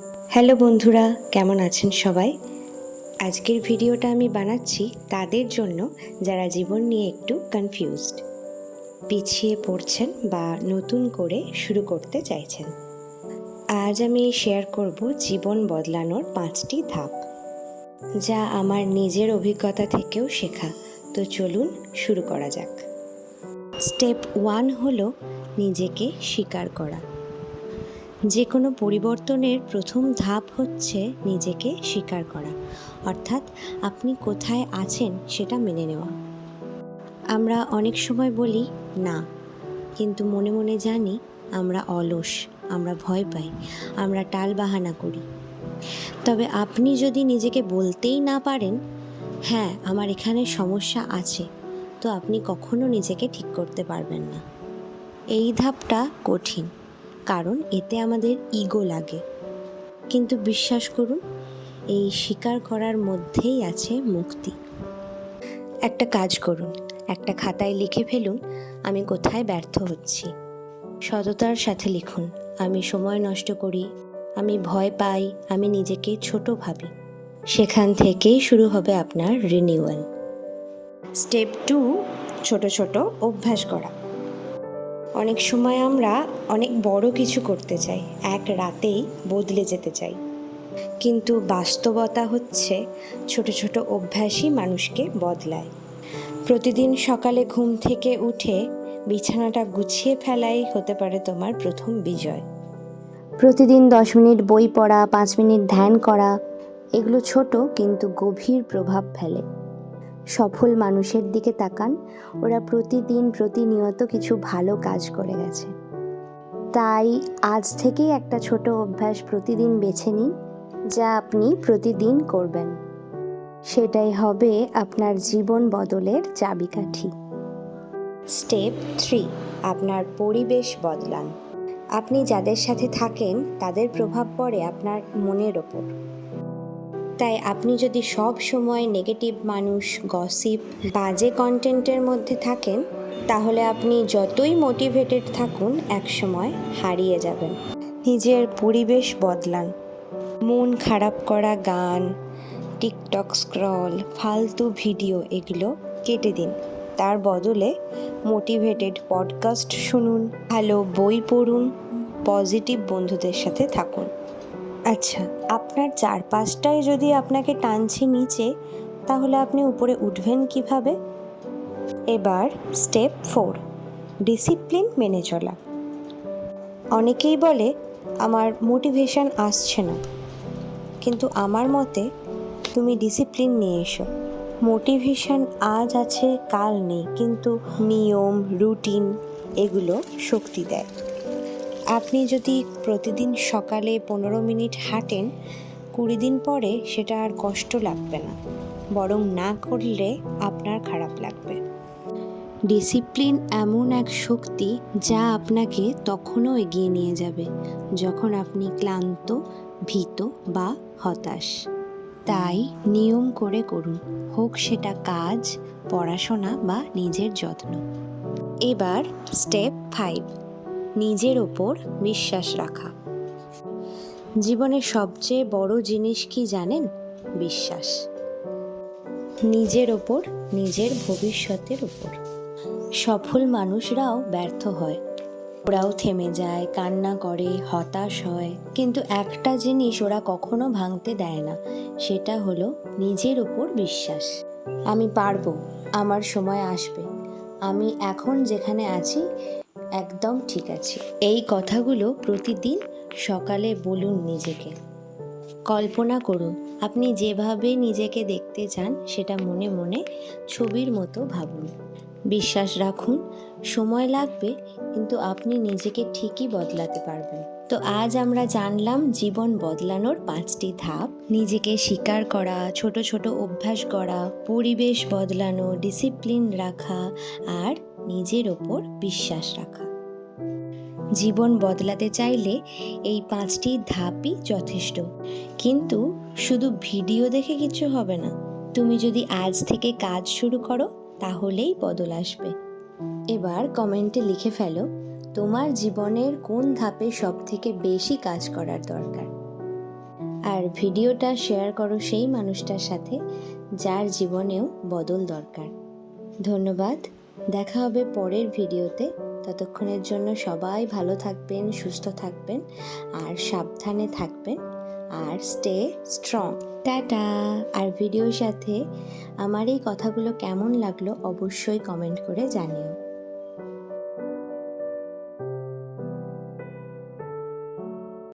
Hello বন্ধুরা, কেমন আছেন সবাই? আজকের ভিডিওটা আমি বানাচ্ছি তাদের জন্য যারা জীবন নিয়ে একটু কনফিউজড পিছিয়ে পড়ছেন বা নতুন করে শুরু করতে চাইছেন। আজ আমি শেয়ার করব জীবন বদলানোর পাঁচটি ধাপ, যা আমার নিজের অভিজ্ঞতা থেকেও শেখা। তো চলুন শুরু করা যাক। স্টেপ ওয়ান হলো নিজেকে স্বীকার করা। যে কোনো পরিবর্তনের প্রথম ধাপ হচ্ছে নিজেকে স্বীকার করা। অর্থাৎ আপনি কোথায় আছেন সেটা মেনে নেওয়া। আমরা অনেক সময় বলি, না। কিন্তু মনে মনে জানি, আমরা অলস, আমরা ভয় পাই, আমরা টাল বাহানা করি। তবে আপনি যদি নিজেকে বলতেই না পারেন হ্যাঁ আমার এখানে সমস্যা আছে। তো আপনি কখনো নিজেকে ঠিক করতে পারবেন না। এই ধাপটা কঠিন। কারণ এতে আমাদের ইগো লাগে। কিন্তু বিশ্বাস করুন, এই স্বীকার করার মধ্যেই আছে মুক্তি। একটা কাজ করুন, একটা খাতায় লিখে ফেলুন, আমি কোথায় ব্যর্থ হচ্ছি। সততার সাথে লিখুন, আমি সময় নষ্ট করি, আমি ভয় পাই, আমি নিজেকে ছোট ভাবি। সেখান থেকেই শুরু হবে আপনার রিনিউয়াল স্টেপ টু ছোট ছোট অভ্যাস করা। অনেক সময় আমরা অনেক বড় কিছু করতে চাই, এক রাতেই বদলে যেতে চাই। কিন্তু বাস্তবতা হচ্ছে ছোট ছোট অভ্যাসই মানুষকে বদলায়। প্রতিদিন সকালে ঘুম থেকে উঠে বিছানাটা গুছিয়ে ফেলাই হতে পারে তোমার প্রথম বিজয়। প্রতিদিন দশ মিনিট বই পড়া, পাঁচ মিনিট ধ্যান করা, এগুলো ছোট কিন্তু গভীর প্রভাব ফেলে। সফল মানুষের দিকে তাকান। ওরা প্রতিদিন প্রতিনিয়ত কিছু ভালো কাজ করে গেছে। তাই আজ থেকেই একটা ছোট অভ্যাস প্রতিদিন বেছে নিন, যা আপনি প্রতিদিন করবেন। সেটাই হবে আপনার জীবন বদলের চাবিকাঠি। স্টেপ থ্রি, আপনার পরিবেশ বদলান। আপনি যাদের সাথে থাকেন, তাদের প্রভাব পড়ে আপনার মনের ওপর। তাই আপনি যদি সব সময় নেগেটিভ মানুষ গসিপ বাজে কন্টেন্টের মধ্যে থাকেন, তাহলে আপনি যতই মোটিভেটেড থাকুন, এক সময় হারিয়ে যাবেন। নিজের পরিবেশ বদলান। মন খারাপ করা গান, টিকটক স্ক্রল ফালতু ভিডিও এগুলো কেটে দিন। তার বদলে মোটিভেটেড পডকাস্ট শুনুন, ভালো বই পড়ুন পজিটিভ বন্ধুদের সাথে থাকুন। আচ্ছা আপনার চারপাশটাই যদি আপনাকে টানছে নিচে, তাহলে আপনি উপরে উঠবেন কীভাবে? এবার স্টেপ ফোর ডিসিপ্লিন মেনে চলা। অনেকেই বলে, আমার মোটিভেশন আসছে না। কিন্তু আমার মতে, তুমি ডিসিপ্লিন নিয়ে এসো। মোটিভেশন আজ আছে, কাল নেই, কিন্তু নিয়ম রুটিন এগুলো শক্তি দেয়। আপনি যদি প্রতিদিন সকালে পনেরো মিনিট হাঁটেন, কুড়ি দিন পরে সেটা আর কষ্ট লাগবে না। বরং না করলে আপনার খারাপ লাগবে। ডিসিপ্লিন এমন এক শক্তি যা আপনাকে তখনও এগিয়ে নিয়ে যাবে, যখন আপনি ক্লান্ত, ভীত বা হতাশ। তাই নিয়ম করে করুন, হোক সেটা কাজ, পড়াশোনা বা নিজের যত্ন। এবার স্টেপ ফাইভ নিজের ওপর বিশ্বাস রাখা। জীবনের সবচেয়ে বড় জিনিস কি জানেন? বিশ্বাস। নিজের ওপর, নিজের ভবিষ্যতের ওপর। সফল মানুষরাও ব্যর্থ হয়। ওরাও থেমে যায়, কান্না করে, হতাশ হয়। কিন্তু একটা জিনিস ওরা কখনো ভাঙতে দেয় না, সেটা হলো নিজের ওপর বিশ্বাস। আমি পারব, আমার সময় আসবে। আমি এখন যেখানে আছি একদম ঠিক আছে। এই কথাগুলো প্রতিদিন সকালে বলুন নিজেকে। কল্পনা করুন, আপনি যেভাবে নিজেকে দেখতে চান সেটা মনে মনে ছবির মতো ভাবুন। বিশ্বাস রাখুন, সময় লাগবে, কিন্তু আপনি নিজেকে ঠিকই বদলাতে পারবেন। তো আজ আমরা জানলাম জীবন বদলানোর পাঁচটি ধাপ। নিজেকে স্বীকার করা, ছোট ছোট অভ্যাস করা, পরিবেশ বদলানো ডিসিপ্লিন রাখা আর নিজের ওপর বিশ্বাস রাখা। জীবন বদলাতে চাইলে এই পাঁচটি ধাপই যথেষ্ট। কিন্তু শুধু ভিডিও দেখে কিছু হবে না। তুমি যদি আজ থেকে কাজ শুরু করো তাহলেই বদল আসবে। এবার কমেন্টে লিখে ফেলো, তোমার জীবনের কোন ধাপে সব থেকে বেশি কাজ করার দরকার? আর ভিডিওটা শেয়ার করো সেই মানুষটার সাথে যার জীবনেও বদল দরকার। ধন্যবাদ, দেখা হবে পরের ভিডিওতে। ততক্ষণের জন্য সবাই ভালো থাকবেন, সুস্থ থাকবেন, আর সাবধানে থাকবেন। আর স্টে স্ট্রং টাটা আর ভিডিওর সাথে আমার এই কথাগুলো কেমন লাগল অবশ্যই কমেন্ট করে জানিও।